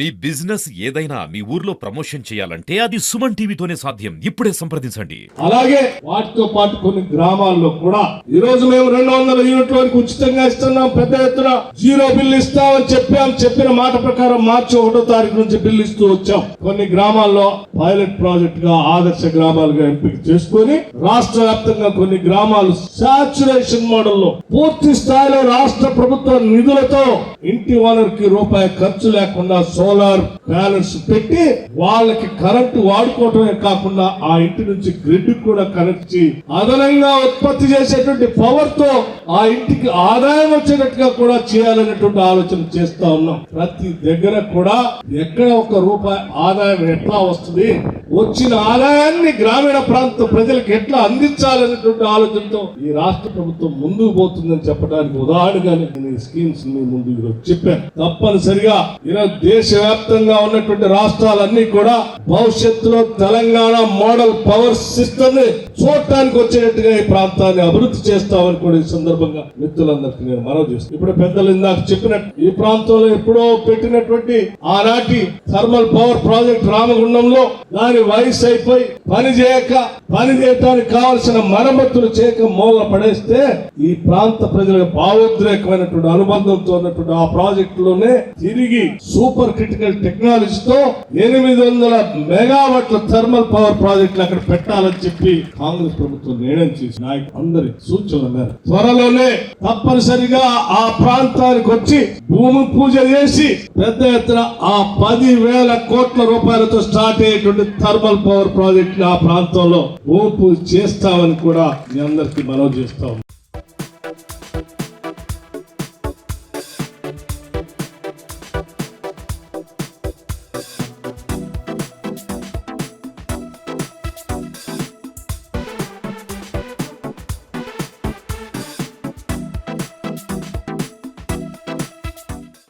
మీ business ఏదైనా మీ ఊర్లో promotion చేయాలంటే అది సుమన్ టీవీతోనే సాధ్యం. ఇప్పుడే సంప్రదించండి. అలాగే వాటితో పాటు కొన్ని గ్రామాల్లో కూడా ఈ రోజు మేము రెండు వందల యూనిట్ల వరకు ఉచితంగా ఇస్తున్నాం. పెద్ద ఎత్తున జీరో బిల్ ఇస్తామని చెప్పాం. చెప్పిన మాట ప్రకారం మార్చి ఒకటో తారీఖు నుంచి బిల్ ఇస్తూ వచ్చాం. కొన్ని గ్రామాల్లో పైలట్ ప్రాజెక్ట్గా ఆదర్శ గ్రామాలుగా ఎంపిక చేసుకొని రాష్ట్ర వ్యాప్తంగా కొన్ని గ్రామాలు సాచురేషన్ మోడల్లో పూర్తి స్థాయిలో రాష్ట్ర ప్రభుత్వ నిధులతో ఇంటి ఓనర్కి రూపాయి ఖర్చు లేకుండా సోలార్ ప్యానల్స్ పెట్టి వాళ్ళకి కరెంటు వాడుకోవటమే కాకుండా ఆ ఇంటి నుంచి గ్రిడ్ కూడా కనెక్ట్ చేయి. అదనంగా ఉత్పత్తి చేసేటువంటి పవర్తో ఆ ఇంటికి ఆదాయం వచ్చేటట్టుగా కూడా చేయాలనేటువంటి ఆలోచన చేస్తా ఉన్నాం. ప్రతి దగ్గర కూడా ఎక్కడ ఒక రూపాయి ఆదాయం ఎట్లా వస్తుంది? వచ్చిన ఆదాయాన్ని గ్రామీణ ప్రాంత ప్రజలకు ఎట్లా అందించాలనేటువంటి ఆలోచనతో ఈ రాష్ట్ర ప్రభుత్వం ముందుకు పోతుందని చెప్పడానికి ఉదాహరణగానే నేను ఈ స్కీమ్స్ మీ ముందు ఈరోజు చెప్పాను. తప్పనిసరిగా ఈరోజు దేశవ్యాప్తంగా ఉన్నటువంటి రాష్ట్రాలన్నీ కూడా భవిష్యత్తులో తెలంగాణ మోడల్ పవర్ సిస్టమ్ చూడటానికి వచ్చేటట్టుగా ఈ ప్రాంతాన్ని అభివృద్ధి చేస్తామని కూడా ఈ సందర్భంగా మిత్రులందరికీ నేను మనవి చేస్తాను ఇప్పుడు పెద్దలు ఇందాక చెప్పినట్టు ఈ ప్రాంతంలో ఎప్పుడో పెట్టినటువంటి ఆనాటి థర్మల్ పవర్ ప్రాజెక్ట్ రామగుండంలో దాని వయసు అయిపోయి పని చేయక పని చేయడానికి కావలసిన మరమ్మతులు చేయక మూల పడేస్తే ఈ ప్రాంత ప్రజలకు భావోద్రేకమైనటువంటి అనుబంధంతో ఉన్నటువంటి ఆ ప్రాజెక్ట్లోనే తిరిగి సూపర్ క్రిటికల్ టెక్నాలజీతో ఎనిమిది వందల మెగావాట్ల థర్మల్ పవర్ ప్రాజెక్టులు అక్కడ పెట్టాలని చెప్పి కాంగ్రెస్ ప్రభుత్వం నిర్ణయం చేసి నాయకులు అందరి సూచనల మేర త్వరలోనే తప్పనిసరిగా ఆ ప్రాంతానికి వచ్చి భూమి పూజ చేసి పెద్ద ఎత్తున ఆ పది వేల కోట్ల రూపాయలతో స్టార్ట్ అయ్యేటువంటి థర్మల్ పవర్ ప్రాజెక్ట్ ఆ ప్రాంతంలో భూమి పూజ చేస్తామని కూడా మీ అందరికి మనవి చేస్తాం